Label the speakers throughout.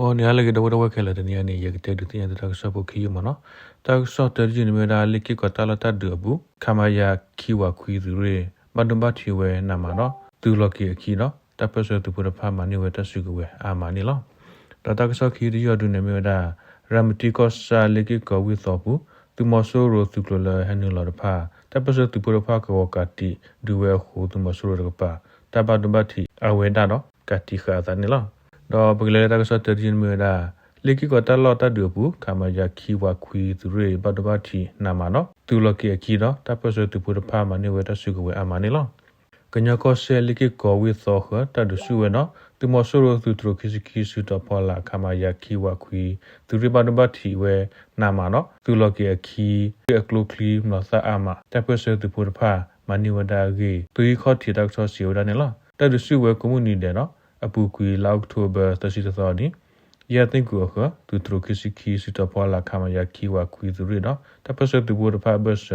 Speaker 1: ဟောနေရာလေကတော့တော့ခဲလာတဲ့နေရာနေရတဲ့တူတင်ရတဲ့ဆော့ဖို့ခီယူမနော်တောက်ဆော့တဲ့ဂျင်းမဒါလိကိကတလာတဒဘူးခမယာခီဝခွီသူရေမဒမ်ဘတ်ချီဝဲနာမနော်သူလကီခီနော်တပဆောသူပရဖာမနီဝဲတဆုကဝဲအာမနီလောတတကဆော့ခီရီရဒုနေမဒါရမတီကောဆာလိကိကဝီသောဘူးသူမဆိုးရိုသူကလဟန်နူလာဖာတပဆောသူပရဖာကောကတိဒူဝဲဟူသူမဆိုးရကပါတပဒဘတ်တီအဝဲဒါနော်ကတိခါသနီလော တော့ပကလေးတကဆော့တဲ့ဂျင်းမဒါလေကီကတလောတဒူဘူးခမယာခီဝခွီသူရေဘဒဘတီနာမနော်သူလကီခီတော့တပဆောသူပရဖာမနီဝဲတဆုကဝဲအာမနီလောကညကောဆဲလိကိကောဝီသောခတဒဆုဝဲနော်သူမဆိုးရိုသူတရခိစခိစုတပေါ်လာခမယာခီဝခွီသူရေဘဒဘတီဝဲနာမနော်သူလကီခီအကလုကလီမသအာမတပဆောသူပရဖာမနီဝဒါဂီသူီခေါတီတက်ဆောစီဝဒနေလားတဒဆုဝဲကွန်မြူနီတဲ့နော် အပူကွေလောက်တိုဘာတရှိသောနီယသိကူခသူတရခိစခိစုတပေါ်လာခမယာခီဝခွီသူရေနော်တပဆောသူပရဖာဘဆ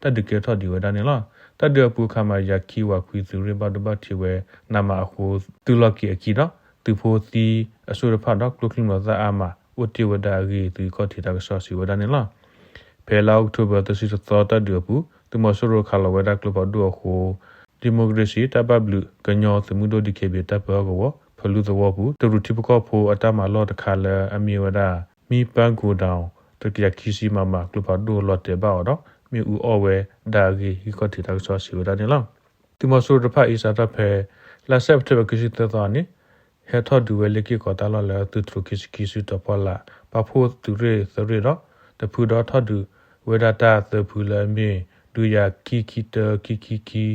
Speaker 1: တဒကေထောဒီဝဒနေလားတဒပူခမယာခီဝခွီသူရေဘဒဘတီဝဲနာမအခုသူလကီအကီနော်သူဖိုတီအဆူရဖတ်တော့ကလုကလီမဇာအာမဝတိဝဒါဂီသူခေါတီတက်ဆောစီဝဒနေလားဖဲလောက်တိုဘာတရှိသောတဒပူသူမဆူရခလဝဒကလဘဒူအခု ဒီမိုကရေစီတပ်ပဘလူကညောသမုဒိုဒီကေဘတပ်ပကောဖလူသဝဘူးတူရူတိပကောဖိုအတမလော့တခါလအမီဝဒမီပန်ကိုတောင်တကရခီစီမမကလဘဒူလော့တေဘောတော့မြေဦးအော်ဝဲဒါဂီဟီကောတီတက်ဆောစီဝဒနေလားသူမဆူရဖအီစာတပ်ဖဲလာဆက်တဘကရှိတဲ့တော်နိဟဲထော်ဒူဝဲလေကီကောတာလော်လာသူထရခီစကီစုတပေါ်လာပဖို့သူရေသရေတော့တဖူတော့ထော်ဒူဝေဒတာသဖူလာမြေဒူယာကီကီတကီကီကီ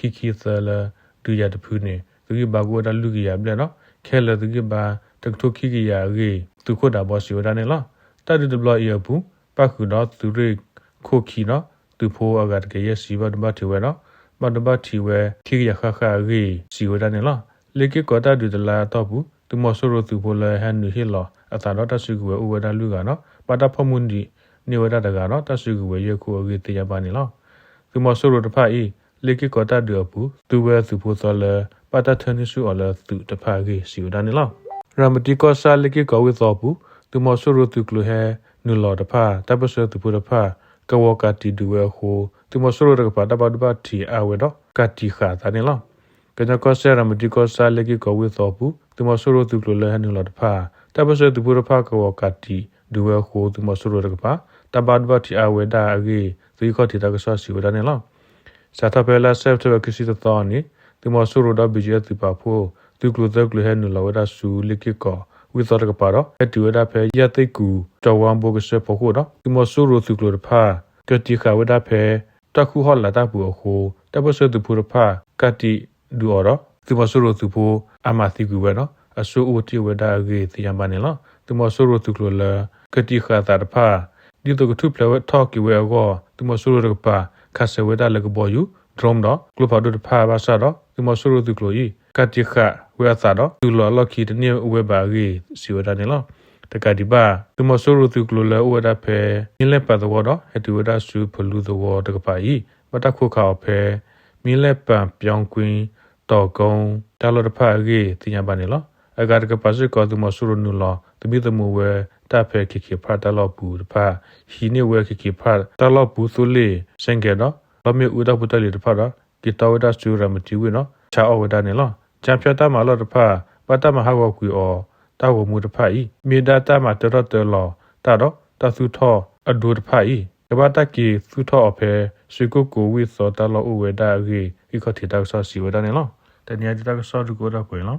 Speaker 1: ကီကီသလာဒူယာတဖူနေသူကဘာကိုဒါလူကီယာဘလဲနော်ခဲလသူကဘာတကထိုကီကီယာရေသူခိုတာဘောစီဝဒနေလားတတ်ဒဘလရဘူးပခုတော့သူရေခိုခီနော်သူဖိုးအကတကရဲ့စီဘတ်ဘတ်တီဝဲနော်ဘတ်ဘတ်တီဝဲခီရခခရေစီဝဒနေလားလေကကောတာဒူဒလာတော့ဘူးသူမဆိုရသူဖိုလဲဟန်နူဟီလောအသာတော့တဆုကဝဲဥဝဒလူကနော်ပတာဖမွန်ဒီနေဝဒတကနော်တဆုကဝဲရခုအကေတေယပါနေလောသူမဆိုရတဖာဤ လေကကောတာဒူဘူးသူဝဲသူဖိုသောလဲပတာထနိစုအလဲသူတဖာကေစီဝဒနေလောရမတီကောဆာလေကကောဝဲတော့ဘူးသူမဆိုရသူကလဟဲနူလောတဖာတပစသူပူတဖာကဝကတီဒူဝဲဟိုသူမဆိုရတကပါတပါတပါတီအဝဲတော့ကတိခါတနေလောကညကောဆရာမဒီကောဆာလေကကောဝေသောဘူးသူမဆိုရသူကလဟန်လတဖာတပစသူပူရဖာကဝကတိဒူဝဲဟိုသူမဆိုရတကပါတပါတပါတီအဝဲဒါအကြီးသူခေါတီတကဆောစီဝဒနေလော စာတပလာဆက်တဘကစီတော်နီသူမဆိုရဒဘီဂျေသူပါဖို့သူကလသကလဟန်လဝဒဆူလေကကောဝိသောတကပါတော့အတူရဖဲရသိကူတော်ဝမ်ဘုကစဖို့ခုတော့ဒီမဆူရသူကလဖာကတိခဝဒဖဲတခုဟောလာတာပူအခုတပစသူပူရဖာကတိဒူအော်ဒီမဆူရသူဖို့အမသိကူပဲနော်အဆူဦးတီဝဒါဂေတီယမ်ပါနေလားဒီမဆူရသူကလကတိခတာဖာဒီတော့ကထုပလဝထောက်ကီဝဲကောဒီမဆူရကပါ ခါဆဝဒါလကဘောယူဒရုံတော့ကလဖာဒူဖာဘာဆာတော့ဒီမဆူရသူကလိုကြီးကတိခဝဲသာတော့သူလော်လော်ခီတနေဝဲပါကြီးစီဝဒနေလောတကတိပါသူမဆိုရသူကလိုလဲဝဒဖဲမြင်းလက်ပတ်တော့တော့အတူဝဒဆူဖလူသောတကပါဤမတခုခေါဖဲမြင်းလက်ပံပြောင်းကွင်းတော်ကုန်းတလော်တဖာကြီးတင်ညာပါနေလောအကတကပါစကောသူမဆိုရနူလောတပိသမဝဲ တဖဲခိခိဖာတလော်ဘူးတဖာဟီနေဝဲခိခိဖာတလော်ဘူးသုလေစင်ကေတော့ဘာမေဥဒပတလီတဖာတော့ကိတဝဒဆူရမတီဝေနော်ချာအဝဒနေလောချံပြတ်တမလောတဖာပတမဟာဝကွေအောတာဝမှုတဖာဤမေဒတာမတရတလောတာတော့တသုထောအဒုတဖာဤကဘာတကီသုထောအဖေရှိကုကိုဝိသောတလောဥဝေဒာဂေဤခတိတောက်ဆစီဝဒနေလောတニヤတိတောက်ဆဒုကိုတော့ပွေလော